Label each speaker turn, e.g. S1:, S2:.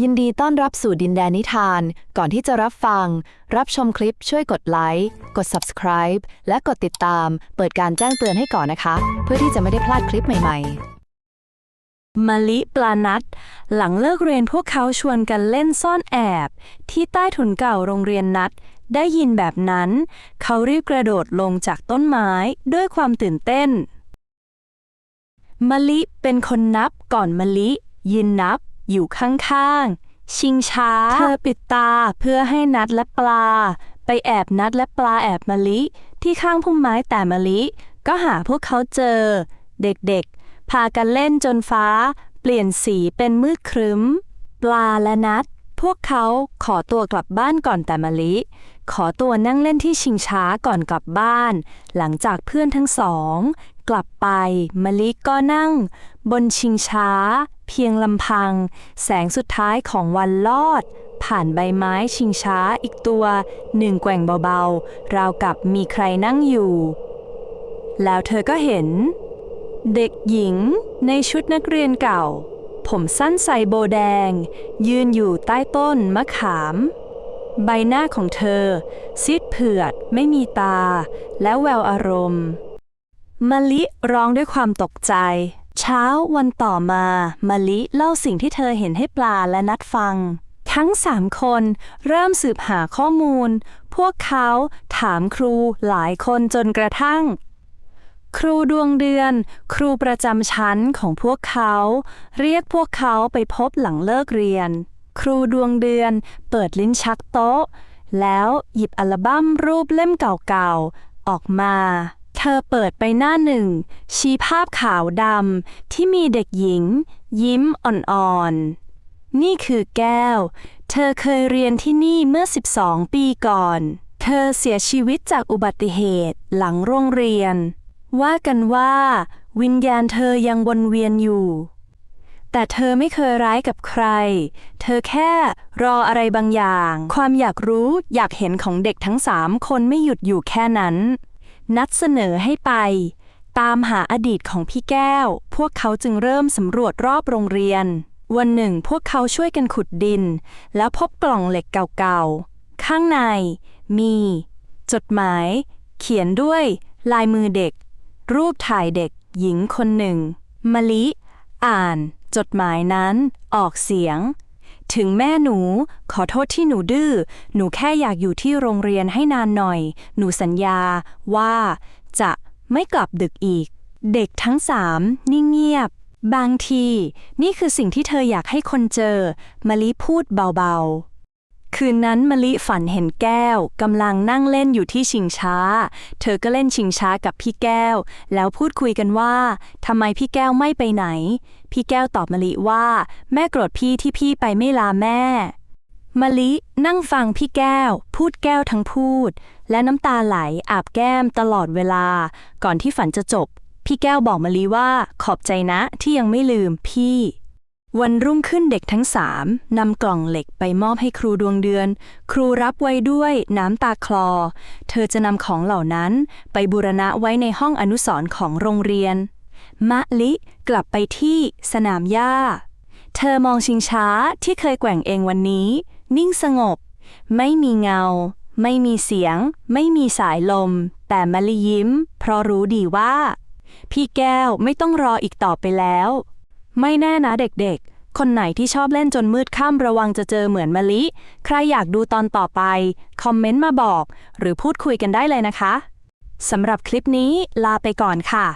S1: ยินดีต้อนรับสู่ดินแดนนิทาน ก่อนที่จะรับฟัง รับชมคลิปช่วยกดไลค์ กด subscribe และกดติดตาม เปิดการแจ้งเตือนให้ก่อนนะคะ เพื่อที่จะไม่ได้พลาดคลิปใหม่ๆ
S2: มะลิปลานัด หลังเลิกเรียนพวกเขาชวนกันเล่นซ่อนแอบ ที่ใต้ถุนเก่าโรงเรียนนัด ได้ยินแบบนั้น เขารีบกระโดดลงจากต้นไม้ด้วยความตื่นเต้นมะลิเป็นคนนับก่อนมะลิยืนนับ อยู่ข้างๆ ชิงช้า เธอปิดตาเพื่อให้นัดและปลา ไปแอบนัดและปลาแอบมะลิ ที่ข้างพุ่มไม้แต่มะลิ ก็หาพวกเขาเจอ เด็กๆ พากันเล่นจนฟ้า เปลี่ยนสีเป็นมืดครึ้ม ปลาและนัด พวกเขาขอตัวกลับบ้านก่อนแต่มะลิ ขอตัวนั่งเล่นที่ชิงช้าก่อนกลับบ้าน หลังจากเพื่อนทั้งสองกลับไปมะลิก็นั่ง บนชิงช้า พียงลำพัง แสงสุดท้ายของวันลอด ผ่านใบไม้ชิงช้าอีกตัว หนึ่งแกว่งเบาๆ ราวกับมีใครนั่งอยู่ แล้วเธอก็เห็น เด็กหญิงในชุดนักเรียนเก่า ผมสั้นใส่โบแดง ยืนอยู่ใต้ต้นมะขาม ใบหน้าของเธอ ซีดเผือดไม่มีตา และแววอารมณ์มะลิร้องด้วยความตกใจ เช้าวันต่อมา มะลิเล่าสิ่งที่เธอเห็นให้ปลาและนัดฟัง ทั้งสามคนเริ่มสืบหาข้อมูล พวกเขาถามครูหลายคนจนกระทั่ง ครูดวงเดือน ครูประจำชั้นของพวกเขา เรียกพวกเขาไปพบหลังเลิกเรียน ครูดวงเดือนเปิดลิ้นชักโต๊ะ แล้วหยิบอัลบั้มรูปเล่มเก่าๆ ออกมา เธอเปิดไปหน้าหนึ่ง ชี้ภาพขาวดำที่มีเด็กหญิง ยิ้มอ่อนๆ นี่คือแก้ว เธอเคยเรียนที่นี่เมื่อ 12 ปีก่อน เธอเสียชีวิตจากอุบัติเหตุหลังโรงเรียน ว่ากันว่า วิญญาณเธอยังวนเวียนอยู่ แต่เธอไม่เคยร้ายกับใคร เธอแค่รออะไรบางอย่าง ความอยากรู้อยากเห็นของเด็กทั้งสามคนไม่หยุดอยู่แค่นั้น นัดเสนอให้ไป ตามหาอดีตของพี่แก้ว พวกเขาจึงเริ่มสำรวจรอบโรงเรียน วันหนึ่งพวกเขาช่วยกันขุดดิน แล้วพบกล่องเหล็กเก่าๆ ข้างใน มี จดหมาย เขียนด้วย ลายมือเด็ก รูปถ่ายเด็ก หญิงคนหนึ่งมะลิ อ่าน จดหมายนั้น ออกเสียง ถึงแม่หนู ขอโทษที่หนูดื้อ หนูแค่อยากอยู่ที่โรงเรียนให้นานหน่อย หนูสัญญาว่าจะไม่กลับดึกอีก เด็กทั้งสามนิ่งเงียบ บางที นี่คือสิ่งที่เธออยากให้คนเจอ มะลิพูดเบาๆ คืนนั้นมะลิฝันเห็นแก้วกำลังนั่งเล่นอยู่ที่ชิงช้า เธอก็เล่นชิงช้ากับพี่แก้ว แล้วพูดคุยกันว่าทำไมพี่แก้วไม่ไปไหน พี่แก้วตอบมะลิว่า แม่โกรธพี่ที่พี่ไปไม่ลาแม่มะลินั่งฟังพี่แก้ว พูดแก้วทั้งพูด และน้ำตาไหลอาบแก้มตลอดเวลา ก่อนที่ฝันจะจบ พี่แก้วบอกมะลิว่าขอบใจนะที่ยังไม่ลืมพี่ วันรุ่งขึ้นเด็กทั้งสามนำกล่องเหล็กไปมอบให้ครูดวงเดือน ครูรับไว้ด้วยน้ำตาคลอ เธอจะนำของเหล่านั้นไปบูรณะไว้ในห้องอนุสรณ์ของโรงเรียน มะลิกลับไปที่สนามหญ้า เธอมองชิงช้าที่เคยแกว่งเองวันนี้ นิ่งสงบ ไม่มีเงา ไม่มีเสียง ไม่มีสายลม แต่มะลิยิ้ม เพราะรู้ดีว่า พี่แก้วไม่ต้องรออีกต่อไปแล้ว ไม่แน่นะเด็กๆ คนไหนที่ชอบเล่นจนมืดค่ำระวังจะเจอเหมือนมะลิ ใครอยากดูตอนต่อไป คอมเมนต์มาบอก หรือพูดคุยกันได้เลยนะคะ สำหรับคลิปนี้ลาไปก่อนค่ะ